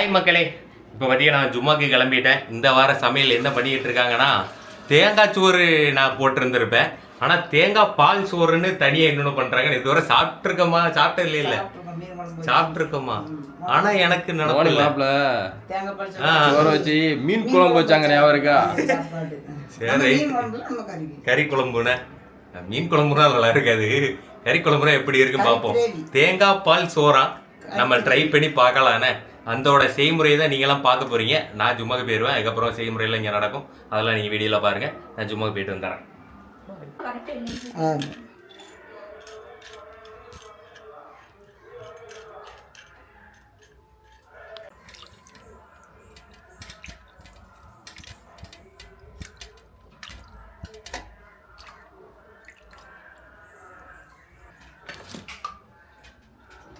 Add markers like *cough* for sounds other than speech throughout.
Hi மக்களே. இப்போ பார்த்தீங்கன்னா நான் ஜும்மாக்கு கிளம்பிட்டேன். இந்த வார சமையல் என்ன பண்ணிக்கிட்டு இருக்காங்கன்னா தேங்காய் சோறு நான் போட்டிருந்திருப்பேன். ஆனால் தேங்காய் பால் சோறுன்னு தனியாக இன்னொன்று பண்ணுறாங்க இதுவரை சாப்பிட்ருக்கோமா சாப்பிட்டது இல்லை. சாப்பிட்ருக்கோமா ஆனால் எனக்கு நடக்கல. சோறு. வச்சு மீன் குழம்பு வச்சாங்க ஞாபகம் இருக்கா? சரி. கறி குழம்புன? மீன் குழம்புனா நல்லா இருக்காது. கறி குழம்புனா எப்படி இருக்கு பார்ப்போம். தேங்காய் பால் சோறா? நம்ம ட்ரை பண்ணி பார்க்கலாண்ணே அந்தோட செய்முறையை தான் நீங்களாம் பார்க்க போகிறீங்க நான் ஜும்மாக்கு போயிடுவேன் அதுக்கப்புறம் செய்முறையில் இங்கே நடக்கும். அதெல்லாம் நீங்கள் வீடியோவில் பாருங்கள் நான் ஜும்மாக்கு போயிட்டு வந்துடுறேன்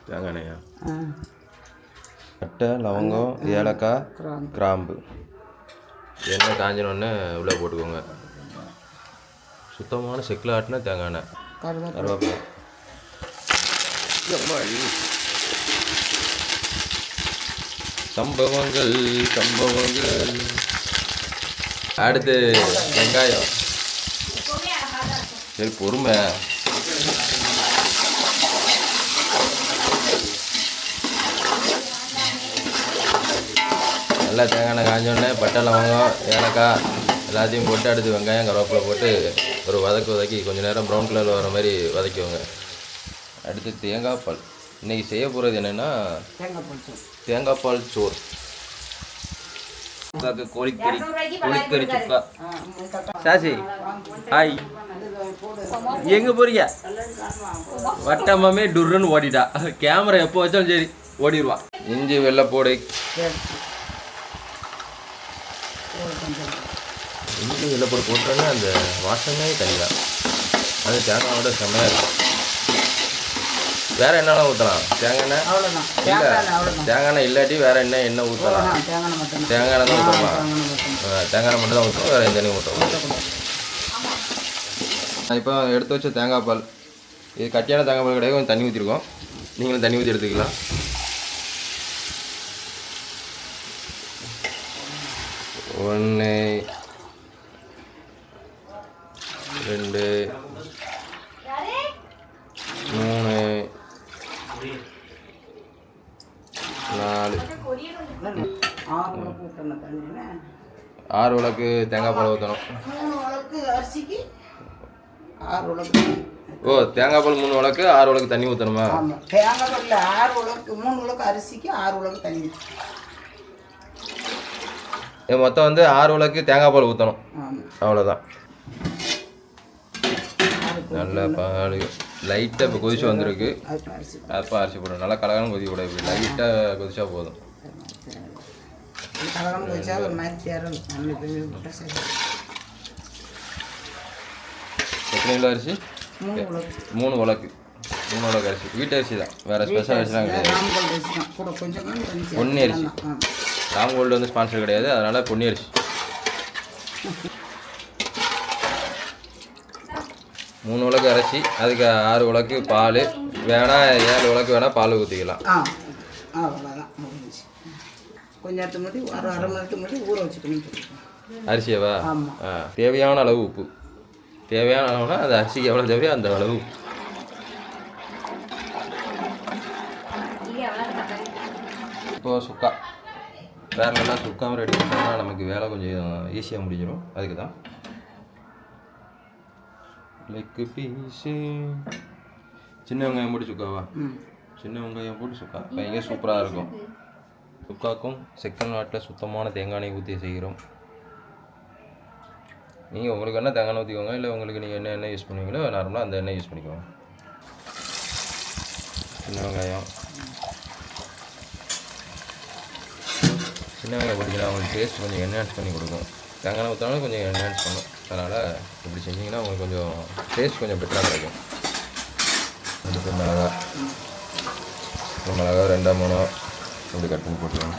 தேங்காய் பட்டை லவங்கம் ஏலக்காய் கிராம்பு. எண்ணெய் காஞ்சினோடனே உள்ளே போட்டுக்கோங்க. சுத்தமான செக்கில் ஆட்டின தேங்காய் எண்ணெய். கருவேப்பிலை. சம்பவங்கள் சம்பவங்கள். அடுத்து வெங்காயம். சரி பொறுமை. நல்லா தேங்காய் எண்ணெய் காஞ்சோடனே பட்டை லவங்கம் ஏலக்காய் எல்லாத்தையும் போட்டு அடுத்து வெங்காயம் கருவேப்பிலை போட்டு ஒரு வதக்கு வதக்கி கொஞ்ச நேரம் ப்ரௌன் கலரில் வர மாதிரி வதக்கிக்கோங்க. அடுத்து தேங்காய் பால். இன்னைக்கு செய்ய போகிறது என்னென்னா தேங்காய் பால் சோறு. தேங்காய் பால் சோறு. சுக்காக்கு கோழிக்கறி கோழிக்கறி சுக்கா. Sassy hi. எங்கே போறீங்க? வட்டமாமே டுர்ருன்னு ஓடிட்டா. கேமரா எப்போ வச்சாலும் சரி ஓடிடுவா இஞ்சி சரி. போடு கொஞ்சம். இஞ்சி வெள்ளைப்பூடு போட்டோன்னா அந்த வாசமே தனிதான் அது தேங்காயோட செம்மையாக இருக்கும். வேற என்னெல்லாம் ஊற்றலாம் தேங்காய் எண்ணெய்? இல்லை. தேங்காய் எண்ணெய் எண்ணெய் இல்லாட்டி வேற என்ன எண்ணெய் ஊற்றலாம் தேங்காய் எண்ணெய் எண்ணெய் தான் ஊற்றலாம் தேங்காய் எண்ணெய் மட்டும் எண்ணெய் தான் ஊற்றணும் வேற எந்த எண்ணெயும் ஊற்றலாம் இப்போ எடுத்து வச்ச தேங்காய் பால் இது கட்டியான தேங்காய் பால் கிடையாது கொஞ்சம் தண்ணி ஊற்றிருக்கோம் நீங்களும் தண்ணி ஊற்றி எடுத்துக்கலாம். ஒன்று ரெண்டு மூணு நாலு. ஆறு உலக்கு தேங்காய் பால் ஊற்றணும் உலக்கு உலக்கு. ஓ தேங்காய் பால் மூணு விளக்கு ஆறு விளக்கு தண்ணி ஊற்றணுமா தேங்காய் பால்ல ஆறு உலக்கு மூணு உலக்கு அரிசிக்கு ஆறு உலக்கு தண்ணி. மொத்தம் வந்து ஆறு விளக்கு தேங்காய் பால் ஊற்றணும் அவ்வளோதான் நல்ல பால். லைட்டாக இப்போ கொதிச்சு வந்திருக்கு. அப்போ அரிசி போடணும். நல்லா கலகாலம் கொதிக்க கூடாது இப்படி. லைட்டாக கொதிச்சா போதும். எத்தனை கிலோ அரிசி? மூணு உலக்கு. மூணு விளக்கு அரிசி. வீட்டு அரிசி தான். வேறு ஸ்பெஷல் அரிசிலாம் கிடையாது. பொன்னி அரிசி. ராம் கோல்டு வந்து ஸ்பான்சர் கிடையாது. அதனால் பொன்னி அரிசி. மூணு விளக்கு அரிசி அதுக்கு ஆறு விளக்கு பால். வேணா ஏழு விளக்கு வேணால் பால் ஊற்றிக்கலாம் ஆ அவ்வளோதான் முடிஞ்சுச்சு. கொஞ்ச நேரத்துக்கு முன்னாடி ஒரு அரை மணி நேரத்துக்கு முன்னாடி ஊற வச்சுக்கணும் அரிசியவா. ஆ தேவையான அளவு உப்பு. தேவையான அளவுனா அந்த அரிசிக்கு எவ்வளோ தேவையோ அந்த அளவு. இப்போ சுக்கா. வேற நல்லா சுக்காவும் ரெடி பண்ணோம்னா நமக்கு வேலை கொஞ்சம் ஈஸியாக முடிஞ்சிடும் அதுக்கு தான் லெக்கு பீஸு சின்ன வெங்காயம் போட்டு சுக்காவா சின்ன வெங்காயம் போட்டு சுக்கா பயங்கர சூப்பராக இருக்கும் சுக்காக்கும் செக்கல் நாட்டில் சுத்தமான தேங்காய் எண்ணெய் ஊற்றி செய்கிறோம் நீங்கள் உங்களுக்கு என்ன தேங்காய் ஊற்றிக்கோங்க இல்லை உங்களுக்கு நீங்கள் என்ன எண்ணெய் யூஸ் பண்ணுவீங்களோ நார்மலாக அந்த எண்ணெய் யூஸ் பண்ணிக்கோங்க சின்ன வெங்காயம் சின்ன வெங்காயம் போட்டிங்கன்னா உங்களுக்கு டேஸ்ட் கொஞ்சம் என்ஹான்ஸ் பண்ணி கொடுக்கும் தேங்காய் எண்ணெய் ஊற்றினாலும் கொஞ்சம் என்ஹான்ஸ் பண்ணும் அதனால் இப்படி செஞ்சிங்கன்னா உங்களுக்கு கொஞ்சம் டேஸ்ட் கொஞ்சம் பெட்டராக கிடைக்கும். அதுக்கு மிளகா. மிளகா ரெண்டா மூணோ. அப்படி கட் பண்ணி போட்டுருவோம்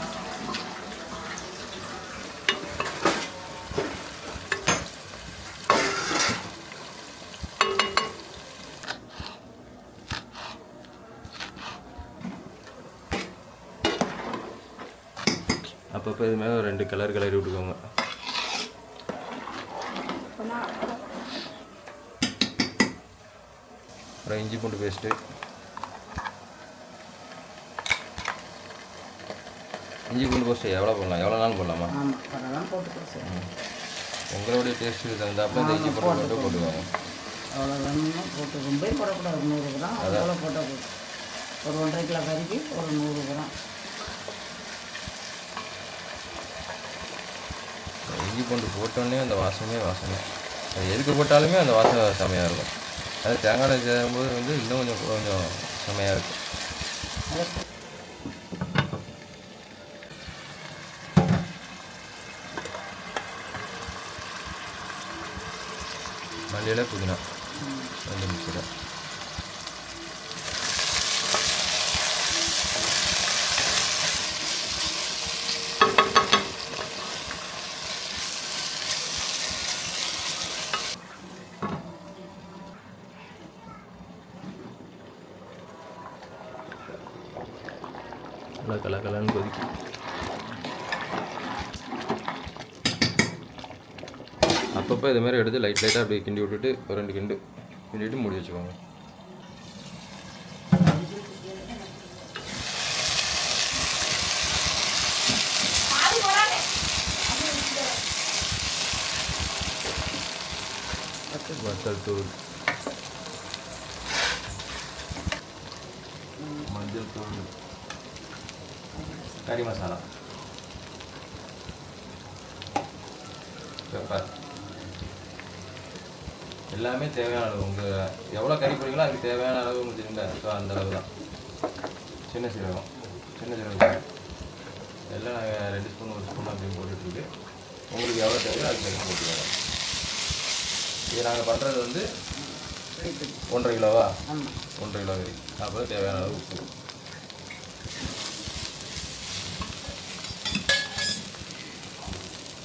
அப்பப்போ இது மேலே ரெண்டு கலர் கலரி விட்டுக்கோங்க. அப்புறம் இஞ்சி பூண்டு பேஸ்ட்டு இஞ்சி பூண்டு பேஸ்ட்டு எவ்வளோ போடலாம்? எவ்வளோ நாள் போடலாமா? உங்களுடைய டேஸ்ட்டுக்கு தகுந்தாப்புல இந்த இஞ்சி பூண்டு மட்டும் போட்டுக்கோங்க. அவ்வளோ வேணும்னா போட்டு ரொம்பவும் போடக்கூடாது நூறு கிராம். அவ்வளோ போட்டால் போதும். ஒரு ஒன்றரை கிலோ கறிக்கு ஒரு நூறு கிராம். இஞ்சி பூண்டு போட்டோன்னே அந்த வாசமே அது எதுக்கு போட்டாலுமே அந்த வாசனை செமையாக இருக்கும். அது தேங்காய் எண்ணெய் சேரும்போது வந்து இன்னும் கொஞ்சம் கொஞ்சம் செம்மையாக இருக்கும் நல்லா கல கலன்னு கொதிக்கும் அப்பப்போ இது மாதிரி எடுத்து லைட் லைட்டாக அப்படியே கிண்டி விட்டுட்டு ஒரு ரெண்டு கிண்டு. கிண்டிட்டு மூடி வச்சுக்கோங்க. வத்தல் தூள் மஞ்சள் தூள் கறி மசாலா பெப்பர் எல்லாமே தேவையான அளவு உங்கள் அதுக்கு தேவையான அளவு தெரியுங்க ஸோ அந்த அளவு தான். சின்ன சீரகம். சின்ன சீரகம் எல்லாம் நாங்கள் ரெண்டு ஸ்பூன் ஒரு ஸ்பூன் அப்படின்னு போட்டுட்ருக்கு உங்களுக்கு எவ்வளோ தேவையோ அதுக்கு தகுந்த போட்டுக்கோங்க இது நாங்கள் பண்ணுறது வந்து ஒன்றரை கிலோவா? ஒன்றரை கிலோ அப்புறம் தேவையான அளவு உப்பு.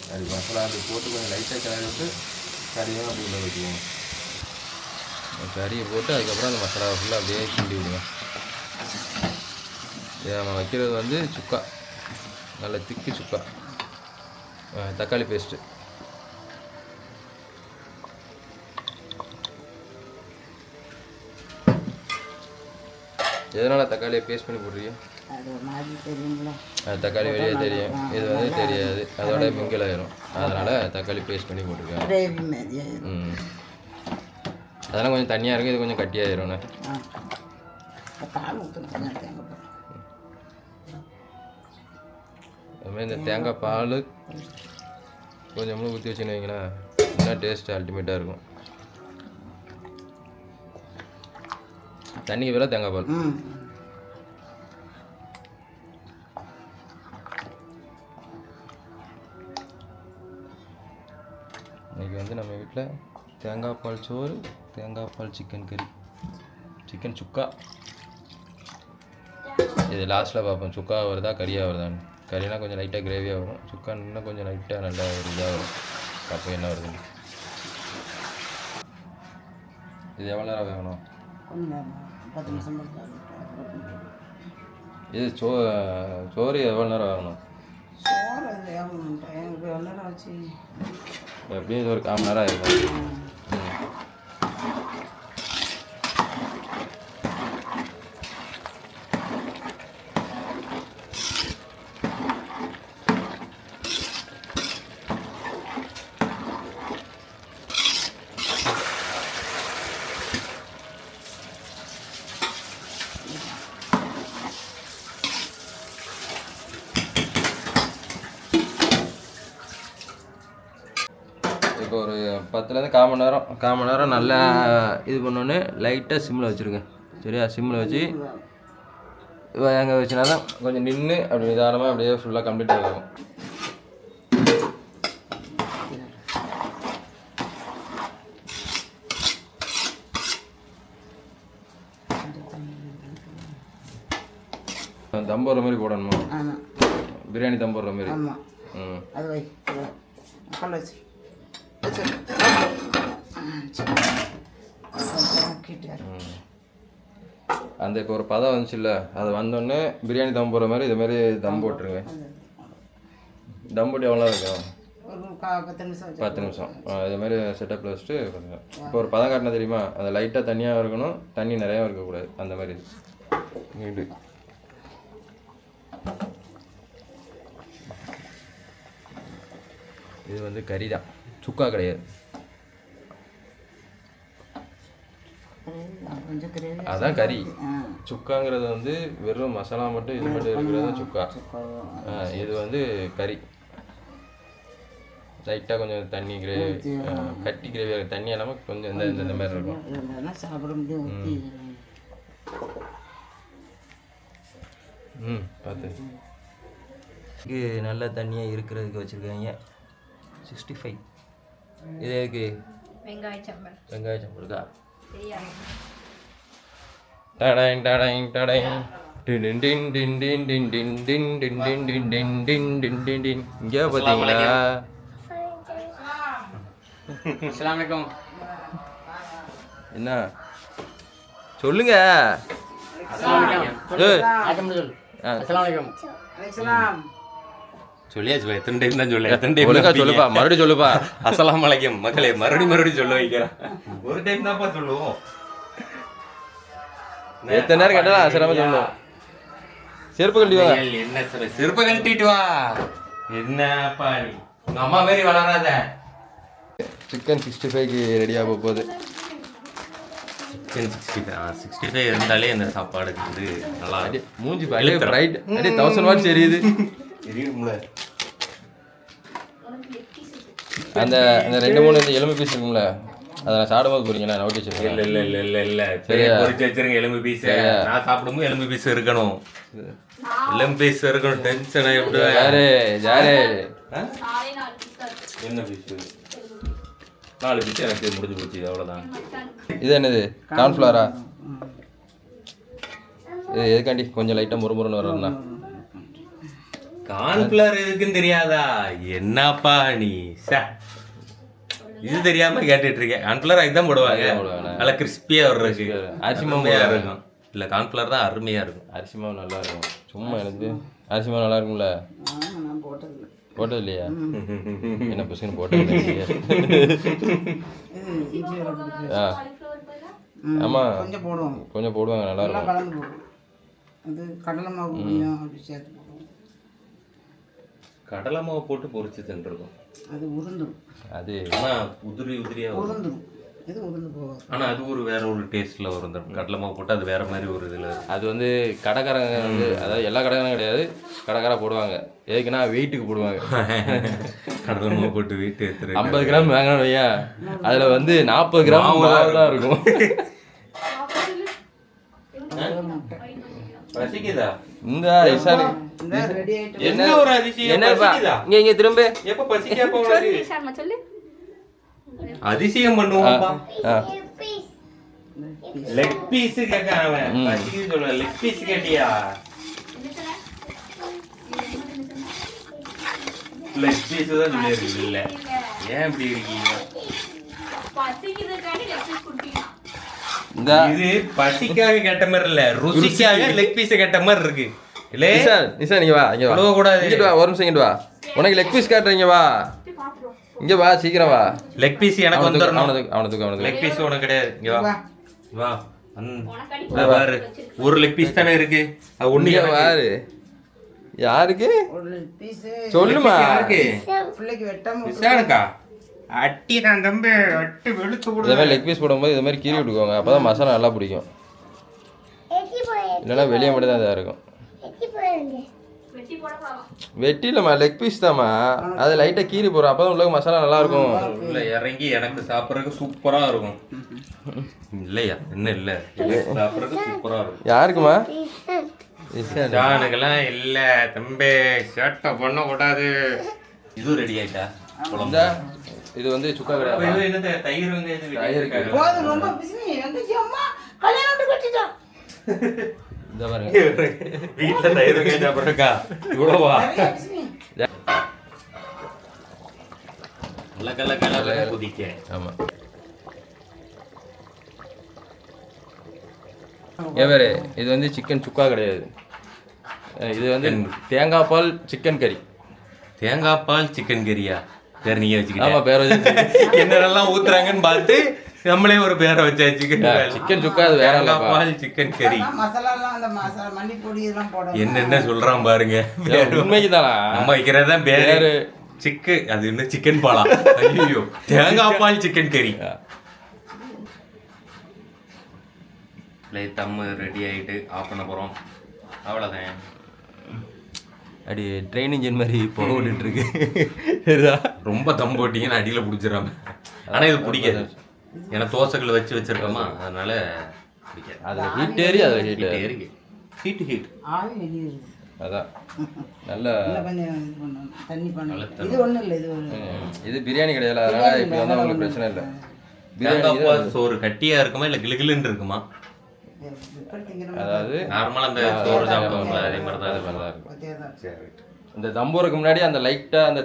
அது மசாலா அப்படி போட்டு கொஞ்சம் லைட்டாக கிளறி விட்டு கறியும் அப்படி உள்ள வச்சுக்கோங்க கறியை போட்டு அதுக்கப்புறம் அந்த மசாலா ஃபுல்லாக அப்படியே கிண்டி விடுங்க. இது நம்ம வைக்கிறது வந்து சுக்கா. நல்ல திக்கு சுக்கா. தக்காளி பேஸ்ட்டு எதனால் தக்காளியை பேஸ்ட் பண்ணி போடுறீங்க? தக்காளி வெளியே தெரியும். இது வந்து தெரியாது. அதோட மிங்கில் ஆயிரும். அதனால் தக்காளி பேஸ்ட் பண்ணி போட்டிருக்கேன். ம். அதெல்லாம் கொஞ்சம் தண்ணியாக இருக்கும் இது கொஞ்சம் கட்டியாயிரும்ண்ணே பால் ஊற்றணும் அதுமாதிரி இந்த தேங்காய் பால் கொஞ்சம் ஊற்றி வச்சுன்னு வைங்களேன் இன்னும் டேஸ்ட் அல்டிமேட்டாக இருக்கும். தண்ணிக்கு பதிலாக தேங்காய் பால். ம். இன்னைக்கு வந்து நம்ம வீட்டில் தேங்காய் பால் சோறு தேங்காய் பால் சிக்கன் கறி சிக்கன் சுக்கா. இது லாஸ்ட்டில் பார்ப்போம். சுக்கா வருதா கறியாக வருதான்னு. கறினா கொஞ்சம் லைட்டாக கிரேவியாக வரும். சுக்கா இன்னும் கொஞ்சம் லைட்டாக நல்லா ஒரு இதாக வரும். அப்போ என்ன வருதுன்னு. இது எவ்வளோ நேரம் மட்டும் இது சோ சோறு எவ்வளோ நேரம் ஆகணும்? எப்படியும் ஒரு கால் மணி நேரம் ஆயிருக்கும் ம். இப்போ ஒரு பத்துலேருந்து கால் மணி நேரம் நல்லா இது பண்ணோன்னே லைட்டாக சிம்மில் வச்சுருங்க. சரியா? சிம்மில் வச்சு அங்கே வச்சுனா தான் கொஞ்சம் நின்று அப்படி நிதானமாக அப்படியே ஃபுல்லாக கம்ப்ளீட் ஆகும் தம் போடுற மாதிரி போடணுமா? பிரியாணி தம் போடுற மாதிரி. ம். அது வை அந்த இப்போ ஒரு பதம் வந்துச்சுல்ல அது வந்தோடனே பிரியாணி தம் போடுற மாதிரி இது மாதிரி தம் போட்டுருங்க. தம் போட்டு எவ்வளோ இருக்கும் பத்து நிமிஷம் இது மாதிரி செட்டப்பில் வச்சுட்டு கொஞ்சம். இப்போ ஒரு பதம் காட்டினா தெரியுமா? அந்த லைட்டாக தண்ணியாக இருக்கணும் தண்ணி நிறையா இருக்கக்கூடாது. அந்த மாதிரி. இது இது இது வந்து கறி தான். சுக்கா கிடையாது கொஞ்சம் கிரேவி அதான் கறி. சுக்காங்கிறது வந்து வெறும் மசாலா மட்டும் இது மட்டும் இருக்கிறது சுக்கா. இது வந்து கறி. லைட்டாக கொஞ்சம் தண்ணி கிரேவி கட்டி கிரேவி தண்ணி இல்லாமல் கொஞ்சம் இந்த இந்த- மாதிரி இருக்கும். சாப்பிட முடியும் ம். பார்த்து இது நல்ல தண்ணியாக இருக்கிறதுக்கு வச்சுருக்காங்க. Sixty five. இது எதுக்கு? வெங்காய சம்பல். வெங்காய சம்பளுக்கா தெரியாது டடைங் டடைங் டடைங் இங்கே பார்த்தீங்களா என்ன சொல்லுங்க அஸ்லாம் வலைக்கம் அலைக்கலாம் சொல்லியாச்சு பா, எத்தனை டைம் தான் சொல்ல எத்தனை டைம் ஒழுங்கா சொல்லுப்பா மறுபடியும் சொல்லுப்பா அஸ்ஸலாமு அலைக்கும் மக்களே மறுபடியும் மறுபடியும் சொல்ல வைக்கிறேன் ஒரு டைம் தான்ப்பா சொல்லுவோம் எத்தனை நேரம் கேட்டாலும் அசராம சொல்லணும் செருப்பு கழட்டி வாங்க ஏய், என்ன சொல்ற செருப்ப கழட்டிட்டு வா என்னப்பா நீ உங்க அம்மா மாரி வளராத சிக்கன் சிக்ஸ்டி ஃபைவ்க்கு ரெடியாக போகுது chicken sixty five sixty five இருந்தாலே இந்த சாப்பாடுக்கு வந்து நல்லா மூஞ்சி அப்படியே பிரைட் அப்படியே தௌசண்ட் வாட்ஸ் எரியுது தெரியும்ல. அந்த அந்த ரெண்டு மூணு இந்த எலும்பு பீஸ் இருக்கும்ல அதை நான் சாப்பிடும்போது போறீங்களா நோட்டி இல்ல வச்சிருக்கேன். இல்ல இல்ல இல்ல இல்ல சரியா? பொரிச்சு வச்சிருங்க எலும்பு பீஸ். நான் சாப்பிடும்போது எலும்பு பீஸ் இருக்கணும். எலும்பு பீஸ் இருக்கணும் டென்ஷன் எப்படி யாரு? யாரு? என்ன பீஸ்? நாலு பீஸ் எனக்கு முடிஞ்சு போச்சு அவ்வளவுதான். இது என்னது? கார்ன்ஃப்ளவரா இது எதுக்காண்டி? கொஞ்சம் லைட்டாக முறுமுறுன்னு வரணும்னா கார்ன்ஃபிளவர் எதுக்குன்னு தெரியாதா? என்னப்பா நீ? சே இது தெரியாம கேட்டுட்டு இருக்கேன் கார்ன்ஃபிளவர் அதுதான் போடுவாங்க. நல்லா கிறிஸ்பியா வர்றதுக்கு. அரிசி மாவு அருமையா இருக்கும். இல்ல கார்ன்ஃபிளவர் தான் அருமையா இருக்கும். அரிசி மாவு நல்லா இருக்கும். சும்மா எனக்கு. அரிசி மாவு நல்லா இருக்கும்ல. போட்டது இல்லையா? என்ன புசுன்னு போட்டது ஆ. ஆமா. கொஞ்சம் போடுவாங்க. நல்லா இருக்கும். கடலை மாவு அப்படி சேர்த்து கடலை மாவு போட்டு பொரிச்சு தின்றுருக்கும். அது உருந்துடும் அது ஆனா உதிரி உதிரியா வரும்? உருந்துடும் இது உருந்து போகாது. ஆனா அது ஒரு வேற ஒரு டேஸ்ட்ல வரும். இந்த கடலை மாவு போட்டு அது வேற மாதிரி ஒரு இதுல. அது வந்து கடைக்காரங்க வந்து அதாவது எல்லா கடைக்காரங்க கிடையாது. கடைக்கார போடுவாங்க. எதுக்குன்னா வெயிட்டுக்கு போடுவாங்க. *laughs* கடலை மாவு போட்டு வீட்டு எடுத்துரு ஐம்பது கிராம் வாங்கினோம் வையா? அதில் வந்து நாற்பது கிராம் தான் இருக்கும். பசிக்குதா *laughs* இந்த இசானி. என்ன ஒரு அதிசயம்? என்னப்பா இங்க இங்க திரும்ப. எப்ப உனக்கு *laughs* சர்மா சொல்லு அதிசயம் பண்ணுவோம்ப்பா ஆ. லெக் பீஸ் கேட்க அவன். சொல்ல லெக் பீஸ் கேட்டியா? லெக் பீஸ் தான் சொல்லியிருக்கு இல்ல ஏன் இப்படி இருக்கீங்க? பசிக்குதுக்காண்டி இந்த இது பசிக்காக கேட்ட மாதிரி இல்ல ருசிக்காக லெக் பீஸ் கேட்ட மாதிரி இருக்கு. இல்லே நிஷா நிஷா நீங்க வா இங்க வா. கூடாது. இங்கிட்டு வா ஒரு நிமிஷம் இங்கிட்டு வா. உனக்கு லெக் பீஸ் காட்டுறீங்க வா. இங்க வா சீக்கிரம் வா. லெக் பீஸ் எனக்கு வந்துடணும் அவனுக்கு அவனுக்கு அவனுக்கு. லெக் பீஸ் உனக்கு கிடையாது. இங்க வா. வா. பாரு. ஒரு லெக் பீஸ் தானே இருக்கு. அது ஒண்ணு இங்க. வாரு. யாருக்கு? சொல்லுமா. யாருக்கு? பிள்ளைக்கு வெட்டாம அட்டி நான் தம்பி அட்டி வெளுத்து இதே மாதிரி லெக் பீஸ் போடும்போது இது மாதிரி கீறி விட்டுக்கோங்க. அப்பதான் மசாலா நல்லா பிடிக்கும். இல்லைன்னா வெளியே மட்டும் தான் இதாக இருக்கும். வெட்டி இல்லைம்மா லெக் பீஸ் தாம்மா. அது லைட்டாக கீறி போடுறோம். அப்போ தான் உள்ள மசாலா நல்லா இருக்கும். உள்ள இறங்கி எனக்கு சாப்பிட்றதுக்கு சூப்பரா இருக்கும். இல்லையா? என்ன இல்ல? சாப்பிட்றதுக்கு சூப்பரா இருக்கும். யாருக்குமா ஜானுக்கெல்லாம் இல்ல. தம்பி சேட்டை பண்ண கூடாது. *laughs* இதுவும் ரெடி ஆயிட்டா? இது வந்து சுக்கா என்னது? தயிர் வந்து இது தயிர். போதும் ரொம்ப பிஸி எங்கச்சி அம்மா கல்யாணம் கட்டிட்டோம் இந்த பாருங்க. வீட்டுல தயிர் வெங்காயம் சாப்பிட்றக்கா இவ்வளவா கல்ல கல்ல குதிக்க ஆமாம் ஏவரே இது வந்து சிக்கன் சுக்கா கிடையாது. இது வந்து தேங்காய் பால் சிக்கன் கறி தேங்காய் பால் சிக்கன் கறியா பேர் நீங்க ஆமா வச்சுக்கிட்டேன் பேர் வச்சு என்னென்னலாம் ஊத்துறாங்கன்னு பார்த்து நம்மளே ஒரு பேரை வச்சாச்சு சிக்கன் சிக்கன் சுக்கா அது வேற பால் சிக்கன் கறி ஆனா மசாலாலாம் அந்த மசாலா மல்லிப்பொடி இதெல்லாம் போடணும். என்னென்ன சொல்றான் பாருங்க. உண்மைக்கு தானா? நம்ம வைக்கிறது தான் பேரு. சிக்கு அது என்ன சிக்கன் பாலா? ஐயோ தேங்காய் பால் சிக்கன் கறி தம்மு ரெடி ஆயிட்டு ஆஃப் பண்ண போறோம். அவ்வளோதான் அப்படி ட்ரெயின் இன்ஜின் மாதிரி போக சரிதா ரொம்ப தம் போட்டீங்கன்னா அடியில பிடிச்சிடாம ஆனா இது பிடிக்காது. ஏன்னா தோசைகள் வச்சு வச்சிருக்கோமா அதனால பிடிக்காது. அதுல ஹீட் ஏறி அதுல ஹீட் இருக்கு ஹீட் ஹீட் அதான். நல்ல இது பண்ணணும். தண்ணி பண்ணணும். இது ஒன்றும் இல்லை இது ஒரு ம், இது பிரியாணி கிடையாது. அதனால இப்படி வந்தா உங்களுக்கு பிரச்சனை இல்லை. சோறு கட்டியா இருக்குமா இல்ல கிளுகிளுன்னு இருக்குமா? எப்படி திங்கிற அதாவது நார்மலா அந்த சோறு சாப்பிடுவோம்ல அதே மாதிரி தான் இருக்கும். நல்லா இருக்கும் மாதிரி தான் சரி இந்த தம்பூருக்கு முன்னாடி அந்த லைட்டா அந்த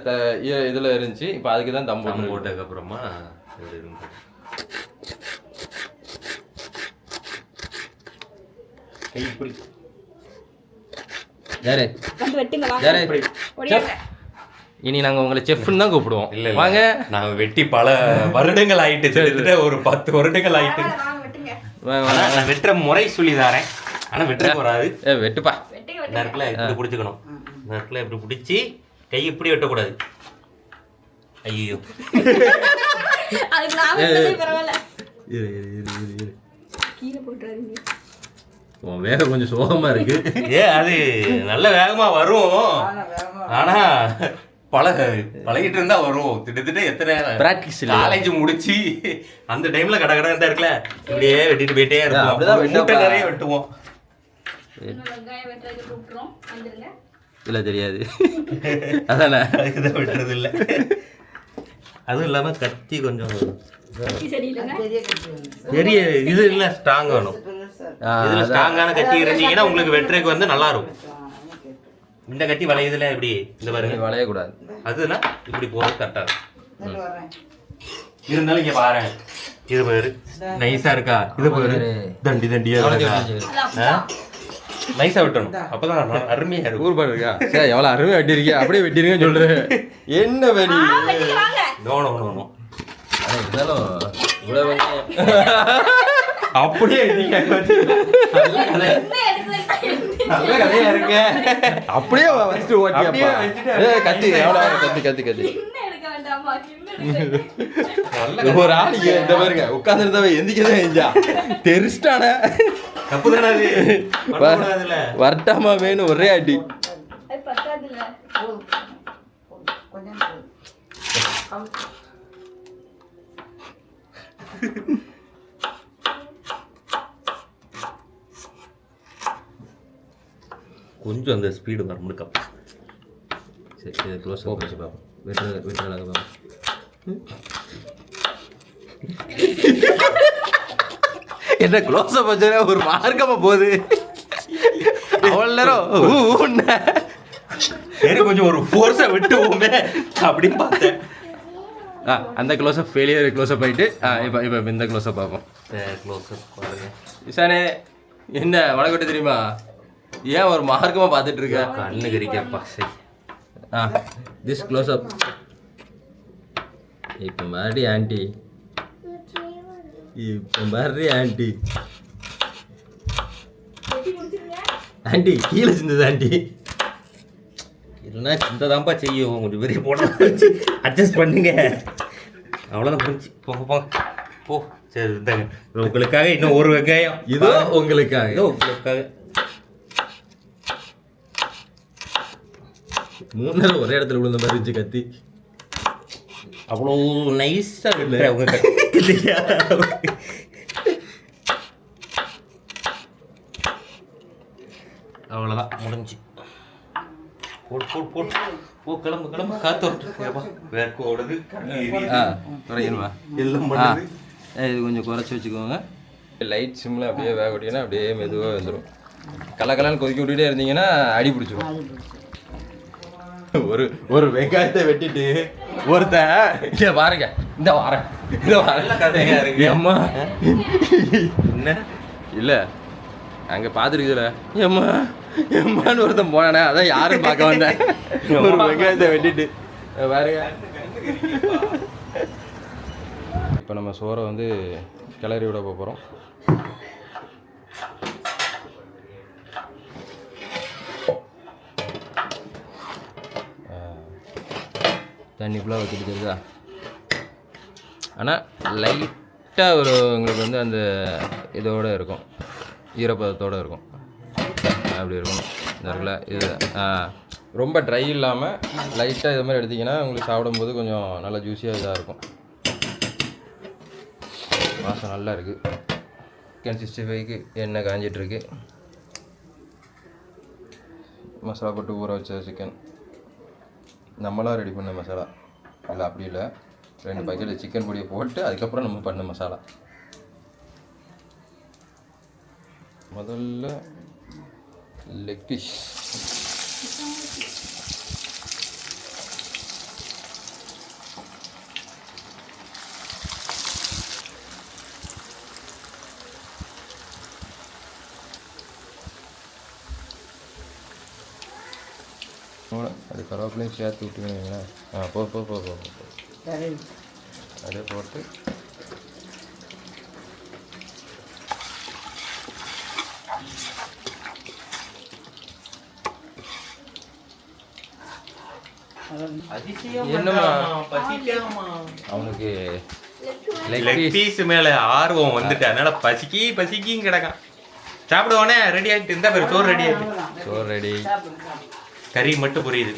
இதுல இருந்துச்சு இப்போ அதுக்கு தான் தம்பு தம் போட்டதுக்கு அப்புறமா இது இருக்கும். கை இப்படி. யாரு? இனி நாங்க உங்களை செஃப்னு தான் கூப்பிடுவோம். இல்ல. வாங்க. நான் வெட்டி பல வருடங்கள் ஆயிட்டு ஒரு பத்து வருடங்கள் ஆயிட்டு. நான் வெட்டுற முறை சொல்லி தரேன் ஆனா வெட்டுறதுக்கு வராது வெட்டுப்பா. இடத்துல இப்படி பிடிச்சிக்கணும். இடத்துல இப்படி பிடிச்சி கை இப்படி வெட்டக்கூடாது. ஐயோ வேகம் கொஞ்சம் சோகமா இருக்கு. ஏ அது நல்ல வேகமா வரும். ஆனால் ஆனா பழ பழகிட்டு இருந்தா வரும். திட்டத்தட்ட எத்தனை இல்லையா? காலேஜ் முடிச்சு அந்த டைம்ல கட கட இருந்தா இருக்குல்ல. இப்படியே வெட்டிட்டு போயிட்டே ஒரு மூட்டை. நிறைய வெட்டுவோம். இல்ல தெரியாது. அதானே? அதுக்குதான் வெட்டுறது இல்ல. அதுவும் இல்லாம கத்தி கொஞ்சம் பெரிய இது இல்ல ஸ்ட்ராங் வேணும். சார் ஆ, இதுல ஸ்ட்ராங்கான கத்தி இருந்தீங்கன்னா உங்களுக்கு வெட்டுறதுக்கு வந்து நல்லா இருக்கும். இந்த கத்தி வளையுதுல எப்படி? இந்த பாருங்க. வளையக்கூடாது. அதுனா இப்படி போறது கரெக்டா இருக்கும். இருந்தாலும் இங்க பாரு. இது பாரு. நைஸா இருக்கா? இது பாரு. தண்டி தண்டியா இருக்கா? நைஸா வெட்டணும். அப்பதான் அருமையா இருக்கும். ஊர் பாரு இருக்கா சரி எவ்வளவு அருமையா வெட்டிருக்கியா அப்படியே வெட்டிருக்கேன்னு சொல்றேன் என்ன வெடி? வாங்க. நோ நோ நோ நோ ஆனா இருந்தாலும் இவ்வளவு *laughs* அப்படியே நல்ல கதையா இருக்கு. அப்படியே வச்சுட்டு ஏ கத்தி எவ்வளவு கத்தி கத்தி கத்தி. *laughs* ஒரு ஆளுக்கு இந்த பாருங்க உட்கார்ந்து இருந்தவ எந்திக்கதான் செஞ்சா தெரிச்சிட்டானே. தப்பு தானே அது பண்ணக்கூடாதுல்ல வரட்டாமா வேணும் ஒரே அடி. கொஞ்சம் *laughs* கொஞ்சம் அந்த ஸ்பீடு வரமுடிக்கா சரி இதை க்ளோஸ் வச்சு பார்ப்போம். வெட்டுற வெட்டுற அழகா பார்ப்போம். என்ன க்ளோஸ் அப் வச்சா ஒரு மார்க்கமா போகுது. அவ்வளவு நேரம் ஊ, ஊன்ன. சரி கொஞ்சம் ஒரு ஃபோர்ஸை விட்டுவோமே அப்படின்னு பார்த்தேன். ஆ, அந்த close up failure close up ஆயிட்டு ஆ, இப்போ இப்போ இந்த க்ளோஸ் அப் பார்ப்போம் க்ளோஸ் பாருங்க. இசானே என்ன வடக்கோட்டை தெரியுமா? ஏன் ஒரு மார்க்கமா பார்த்துட்டு இருக்க? கண்ணு கறிக்கப்பா சரி ஆ திஸ் க்ளோஸ் அப் இப்போ மறுபடி ஆண்டி. இப்போ மறுபடி ஆண்டி. ஆண்டி கீழே சிந்தது ஆண்டி. இல்லைன்னா இந்த தான்ப்பா செய்யும் கொஞ்சம் பெரிய போட அட்ஜஸ்ட் பண்ணுங்க. அவ்வளோதான் புரிஞ்சு. போங்க போங்க. போ. சரி இந்தாங்க. இது உங்களுக்காக இன்னும் ஒரு வெங்காயம். இதோ உங்களுக்காக. இதோ உங்களுக்காக. மூணு ஒரே இடத்துல விழுந்த மாதிரி இருந்துச்சு கத்தி. அவ்வளோ நைஸாக விட்டுற உங்க கத்தியா அவ்வளோதான் முடிஞ்சு. போட் போட் போட். போ கிளம்பு கிளம்பு. காத்து வரட்டும். வேர்க்கு ஓடுது கண்ணு எரியுது. ஆ குறைக்கணுமா எல்லாம் இது கொஞ்சம் குறைச்சி வச்சுக்கோங்க. லைட் சிம்மில் அப்படியே வேக விட்டீங்கன்னா அப்படியே மெதுவாக வந்துடும் கலக்கலான்னு கொதிக்க விட்டுட்டே இருந்தீங்கன்னா அடி பிடிச்சிடும் ஒரு ஒரு வெங்காயத்தை வெட்டிட்டு ஒருத்தன் இங்க பாருங்க இந்த வாரேன் இந்த வாரேன் அம்மா என்ன? இல்ல அங்க பாத்துருக்குதுல. ஏம்மா எம்மான்னு ஒருத்தன் போனானே அதான் யாரும் பார்க்க வந்தேன். ஒரு வெங்காயத்தை வெட்டிட்டு. பாருங்க. இப்போ நம்ம சோறை வந்து கிளறி விட போகிறோம் தண்ணி ஃபுல்லாக வச்சுட்டு தெரியுதா ஆனால் லைட்டாக ஒரு உங்களுக்கு வந்து அந்த இதோடு இருக்கும். ஈரப்பதத்தோடு இருக்கும். அப்படி இருக்கும். இந்த இருக்குல்ல இது. ரொம்ப ட்ரை இல்லாமல் லைட்டாக இது மாதிரி எடுத்திங்கன்னா உங்களுக்கு சாப்பிடும்போது கொஞ்சம் நல்லா ஜூஸியாக இதாக இருக்கும். வாசம் நல்லா இருக்குது சிக்கன் சிக்ஸ்டி ஃபைவ்க்கு எண்ணெய் காஞ்சிட்ருக்கு மசாலா போட்டு ஊற வச்ச சிக்கன் நம்மளாம் ரெடி பண்ண மசாலா. இல்லை அப்படி இல்லை. ரெண்டு பாக்கெட் சிக்கன் பொடியை போட்டு அதுக்கப்புறம் நம்ம பண்ண மசாலா. முதல்ல லெக் பீஸ் அது கருவேப்பிலையும் சேர்த்து விட்டுக்கணுங்களா ஆ போ போ போ போ போ. சரி. அப்படியே போட்டு. என்னம்மா? அவனுக்கு லெக். பீஸ் மேல ஆர்வம் வந்துட்டு அதனால பசிக்கி பசிக்கின்னு கிடக்கான். சாப்பிடுவானே ரெடி ஆயிட்டு இந்த பேர் சோறு ரெடி ஆயிட்டு. சோறு ரெடி கறி மட்டும் புரியுது.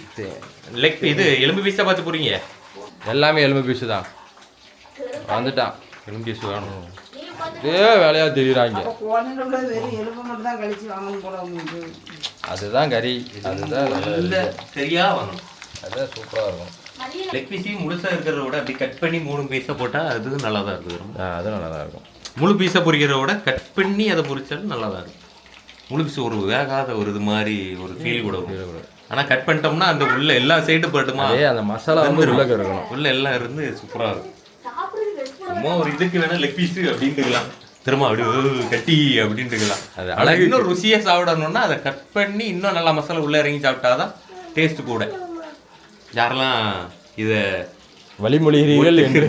லெக் இது எலும்பு பீஸா பார்த்து புரியுங்க. எல்லாமே எலும்பு பீஸு தான். வந்துட்டான் எலும்பு பீஸ் வேணும். இதே வேலையாக தெரியுறாங்க. வாங்கணும் அதுதான் கறி. அதுதான் நல்லா இல்ல இருக்கு. சரியா வேணும். அதுதான் சூப்பராக இருக்கும். லெக் பீஸையும் முழுசா இருக்கிறத விட அப்படி கட் பண்ணி மூணு பீஸா போட்டா அது நல்லா தான் இருக்குது ஆ அதுவும் நல்லா தான் இருக்கும். முழு பீஸா பொரிக்கிறத விட கட் பண்ணி அதை பொரிச்சாலும் நல்லா தான் இருக்கும். முழு பீஸ் ஒரு வேகாத ஒரு இது மாதிரி ஒரு ஃபீல் கூட வரும். ஆனா கட் பண்ணிட்டோம்னா அந்த உள்ள எல்லா சைடும் பட்டுமா? அதே அந்த மசாலா வந்து உள்ள இருக்கணும் உள்ள எல்லாம் இருந்து சூப்பரா இருக்கும். சும்மா ஒரு இதுக்கு வேணா லெக் பீஸ் அப்படின்ட்டுக்கலாம். திரும்ப அப்படி "ஓ, கட்டி அப்படின்ட்டுக்கலாம். அது ஆனா இன்னும் ருசியா சாப்பிடணும்னா அதை கட் பண்ணி இன்னும் நல்லா மசாலா உள்ள இறங்கி சாப்பிட்டாதான் டேஸ்ட் கூட. யாரெல்லாம் இத வழிமொழிகிறீர்கள் என்று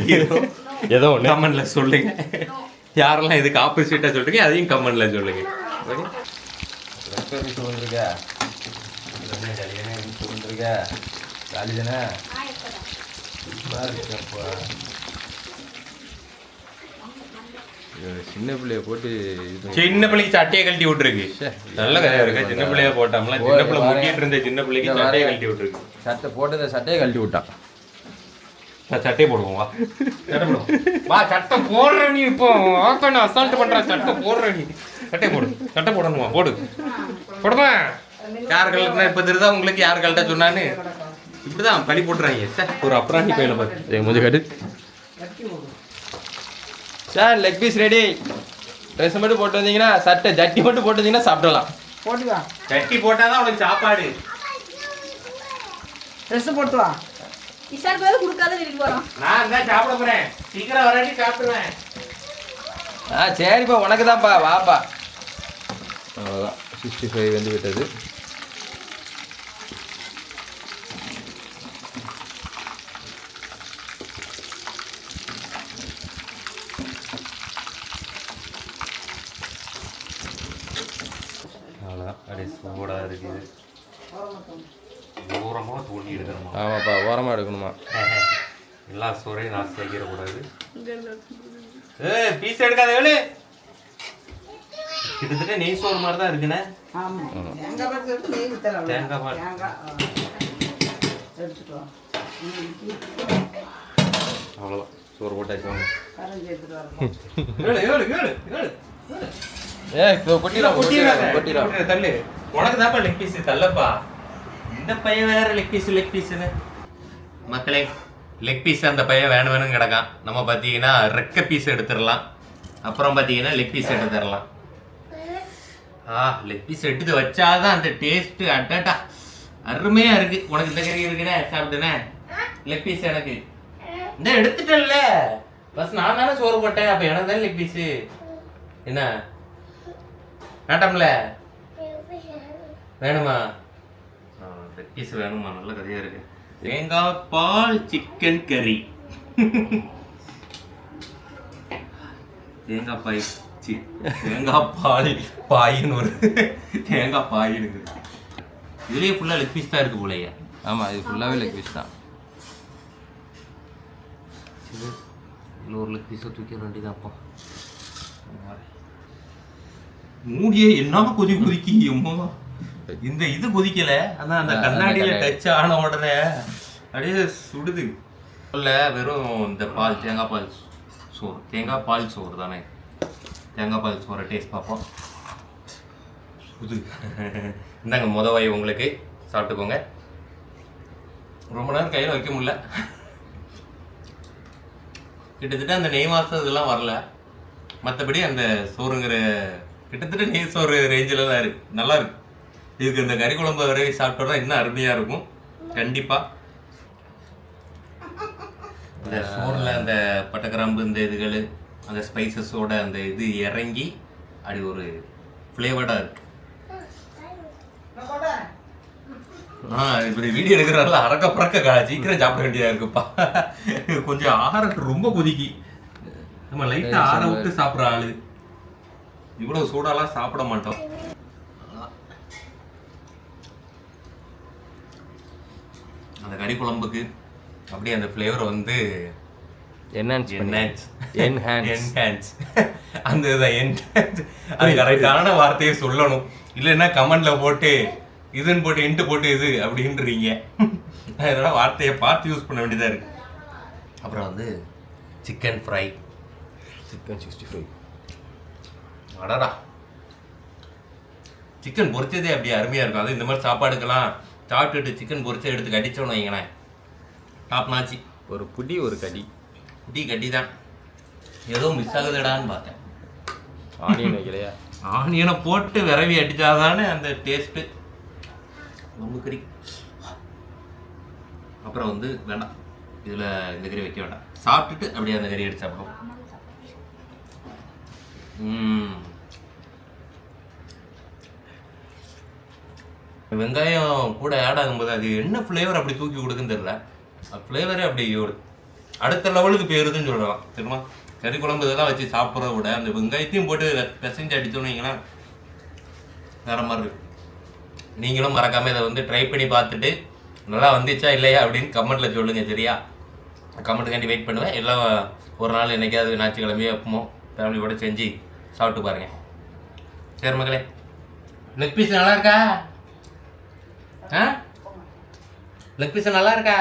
ஏதோ ஒன்று கமெண்ட்ல சொல்லுங்க. யாரெல்லாம் இதுக்கு ஆப்போசிட்டா சொல்றீங்க அதையும் கமெண்ட்ல சொல்லுங்க. வந்துருக்க. வந்துருக்க காலி தானே சின்ன பிள்ளைய போட்டு சின்ன பிள்ளைக்கு சட்டையை கழட்டி விட்டுருக்கு. நல்ல கதையா இருக்கு சின்ன பிள்ளைய போட்டோம்ல சின்ன பிள்ளை முட்டிட்டு இருந்த சின்ன பிள்ளைக்கு சட்டையை. கழட்டி விட்டுருக்கு சட்டை போட்டு இந்த சட்டையை கழட்டி விட்டான் சட்டையை போடுவோம் வா சட்டை போடுவோம் வா சட்டை போடுற நீ இப்போ ஆக்கணும் அசால்ட் பண்ற சட்டை போடுற நீ சட்டை போடு சட்டை போடணுமா போடு போடுமா யார் கழட்டினா இப்ப தெரியுதா உங்களுக்கு? யார் கழட்ட சொன்னான்னு? இப்படிதான் பழி போட்டுறாங்க. ச்சே, ஒரு அப்ராணி பையில பார்த்து கொஞ்சம் கட்டு. Sir leg piece ready dress மட்டும் போட்டு வந்தீங்கன்னா சட்டை ஜட்டி மட்டும் போட்டு வந்தீங்கன்னா சாப்பிடலாம். போட்டு வா சட்டி போட்டாதான் உனக்கு சாப்பாடு. ட்ரெஸ்ஸு போட்டு வா. இஷார் பேர் கொடுக்காத வீட்டுக்கு போறோம். நான் தான் சாப்பிட போறேன். சீக்கிரம் வராட்டி சாப்பிடுவேன் ஆ சரிப்பா உனக்கு தான்ப்பா வாப்பா. அவ்வளோதான் சிக்ஸ்டி ஃபைவ் வந்து விட்டது அவ்வளோதான் அப்படியே சூடாக இருக்குது தூரமாக தூண்டி எடுக்கிறோமா ஆமாப்பா ஓரமாக எடுக்கணுமா எல்லா சோறையும் நான் சேர்க்கிடக்கூடாது ஏ பீஸ் எடுக்காத வேலு கிட்டத்தட்ட நெய் சோறு மாதிரி தான் இருக்குண்ணே தேங்காய் பால் அவ்வளோதான் சோறு போட்டாச்சு ஏ கொட்டிடலாம் கொட்டிடலாம் தள்ளு. உனக்கு தான்ப்பா லெக் பீஸ் தள்ளப்பா. இந்த பையன் வேற லெக் பீஸ் லெக் பீஸ்னு மக்களே லெக் பீஸ் அந்த பையன் வேணும் வேணும் கிடக்கான். நம்ம பார்த்தீங்கன்னா ரெக்க பீஸ் எடுத்துடலாம். அப்புறம் பார்த்தீங்கன்னா லெக் பீஸ் எடுத்துடலாம் ஆ லெக் பீஸ் எடுத்து வச்சாதான் அந்த டேஸ்ட்டு அட்டா அருமையாக இருக்கு. உனக்கு இந்த கறி இருக்குண்ணே சாப்பிட்டுனே லெக் பீஸ் எனக்கு. இந்த எடுத்துட்டேன்ல. பஸ் நான் தானே சோறு போட்டேன். அப்போ எனக்கு தானே லெக் பீஸு என்ன? வேண்டாம்ல? வேணுமா? லெக் பீஸ் வேணுமா? நல்ல கதையாக இருக்குது தேங்காய் பால் சிக்கன் கறி தேங்காய் பாய் சி தேங்காய் பால் பாயின்னு ஒரு தேங்காய் பாயின்னு இருக்குது இதுலயே ஃபுல்லாக லெக் பீஸ் தான் இருக்கு போலையே. ஆமாம் இது ஃபுல்லாகவே லெக் பீஸ் தான். இன்னும் ஒரு லெக் பீஸை தூக்கிட வேண்டியதாப்பா. மூடியே என்ன கொதி கொதிக்கி அம்மா இந்த இது கொதிக்கல. அதான் அந்த கண்ணாடியில டச் ஆன உடனே அப்படியே சுடுது. இல்ல வெறும் இந்த பால் தேங்காய் பால் சோறு. தேங்காய் பால் சோறு தானே. தேங்காய் பால் சோறை டேஸ்ட் பார்ப்போம். புது இந்தாங்க முத வாய் உங்களுக்கு. சாப்பிட்டுக்கோங்க. ரொம்ப நேரம் கையில் வைக்க முடியல. கிட்டத்தட்ட அந்த நெய் மாசம் இதெல்லாம் வரல. மற்றபடி அந்த சோறுங்கிற கிட்டத்தட்ட நெய் சோறு ரேஞ்சில் தான் இருக்கு. நல்லா இருக்கு. இதுக்கு இந்த கறி குழம்பு வரை சாப்பிட்டோம்னா இன்னும் அருமையாக இருக்கும். கண்டிப்பாக இந்த சோறில் அந்த பட்டைக்கிராம்பு இந்த இதுகள் அந்த ஸ்பைசஸோட அந்த இது இறங்கி அப்படி ஒரு ஃப்ளேவர்டாக இருக்கு. ஆ இப்படி வீடியோ எடுக்கிறனால அறக்க பறக்க சீக்கிரம் சாப்பிட வேண்டியதா இருக்குப்பா. கொஞ்சம் ஆறட்டு ரொம்ப கொதிக்கி. நம்ம லைட்டா ஆற விட்டு சாப்பிட்ற ஆளு. இவ்வளவு சூடாலாம் சாப்பிட மாட்டோம் அந்த கறி குழம்புக்கு அப்படியே அந்த ஃப்ளேவர் வந்து என்ஹான்ஸ் enhance. Enhance. Enhance. அந்த இதை enhance. அது கரெக்டான வார்த்தையை சொல்லணும் இல்லைன்னா கமெண்ட்ல போட்டு இதுன்னு போட்டு இன்ட்டு போட்டு இது அப்படின்றீங்க அதனால வார்த்தையை பார்த்து யூஸ் பண்ண வேண்டியதா இருக்கு அப்புறம் வந்து chicken fry chicken sixty five அடடா சிக்கன் பொரிச்சதே அப்படியே அருமையா இருக்கும் அது இந்த மாதிரி சாப்பாடுக்கெல்லாம் சாப்பிட்டுட்டு சிக்கன் பொரிச்சதை எடுத்து கடிச்சோன்னு வைங்களேன். டாப் நாச்சி ஒரு புடி ஒரு கடி. டீ கட்டி தான். ஏதோ மிஸ் ஆகுதுடான்னு பார்த்தேன். ஆனியன் வைக்கலையா? ஆனியனை போட்டு விரவி அடிச்சாதானே அந்த டேஸ்ட்டு ரொம்ப கறி. அப்புறம் வந்து வேண்டாம் இதில் இந்த கறி வைக்க வேண்டாம். சாப்பிட்டுட்டு அப்படியே அந்த கறி எடுத்து சாப்பிடுவோம். வெங்காயம் கூட ஆட் ஆகும்போது அது என்ன ஃப்ளேவர் அப்படி தூக்கி கொடுக்குன்னு தெரியல. ஃப்ளேவரே அப்படி ஒரு அடுத்த லெவலுக்கு போயிருதுன்னு சொல்லலாம். தெரியுமா? கறி குழம்பு இதெல்லாம் வச்சு சாப்பிட்றத விட அந்த வெங்காயத்தையும் போட்டு பிசைஞ்சு அடித்தோன்னீங்கன்னா வேற மாதிரி இருக்கு. நீங்களும் மறக்காமல் இதை வந்து ட்ரை பண்ணி பார்த்துட்டு நல்லா வந்துச்சா இல்லையா அப்படின்னு கமெண்ட்டில் சொல்லுங்கள் சரியா? கமெண்ட்டுக்காண்டி வெயிட் பண்ணுவேன். எல்லாம் ஒரு நாள் என்னைக்காவது ஞாயிற்றுக்கிழமையோ எப்பமோ ஃபேமிலியோட செஞ்சு சாப்பிட்டு பாருங்க. சரி மகளே லெக் பீஸ் நல்லா இருக்கா? ஆ? லெக் பீஸ் நல்லா இருக்கா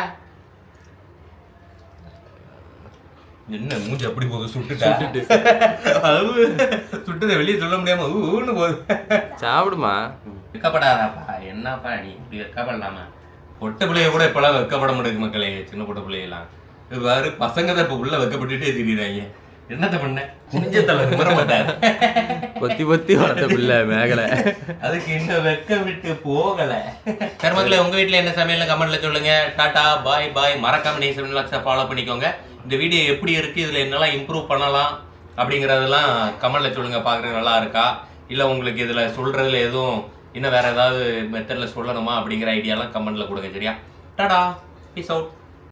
என்ன மூஞ்சி அப்படி போகுது? சுட்டுட்டா? அது சுட்டுதை வெளியே சொல்ல முடியாம ஊன்னு போகுது. சாப்பிடுமா? வெக்கப்படாதாப்பா என்னப்பா நீ இப்படி வெக்கப்படலாமா பொட்ட பிள்ளைய கூட இப்பெல்லாம் வெக்கப்பட முடியுது மக்களே சின்ன பொட்ட பிள்ளையெல்லாம். வேறு பசங்க தான் இப்போ உள்ள வெக்கப்பட்டுட்டே திரியுறாங்க என்னத்த பண்ண? நிமிர மாட்டார். பொத்தி பொத்தி வளர்த்த பிள்ளை மேகலை. அதுக்கு இன்னும் வெக்க விட்டு போகல. சரி மக்களே உங்க வீட்ல என்ன சமையல்னு கமெண்ட்ல சொல்லுங்க. டாடா பாய் பாய். மறக்காம நீ செவன் லாக்ஸை ஃபாலோ பண்ணிக்கோங்க. இந்த வீடியோ எப்படி இருக்கு இதுல என்னெல்லாம் இம்ப்ரூவ் பண்ணலாம் அப்படிங்கறதெல்லாம் கமெண்ட்ல சொல்லுங்க. பாக்குறது நல்லா இருக்கா? இல்ல உங்களுக்கு இதுல சொல்றதுல எதுவும் இன்னும் வேற ஏதாவது மெத்தட்ல சொல்லணுமா அப்படிங்கிற ஐடியாலாம் கமெண்ட்ல கொடுங்க சரியா? Tata peace out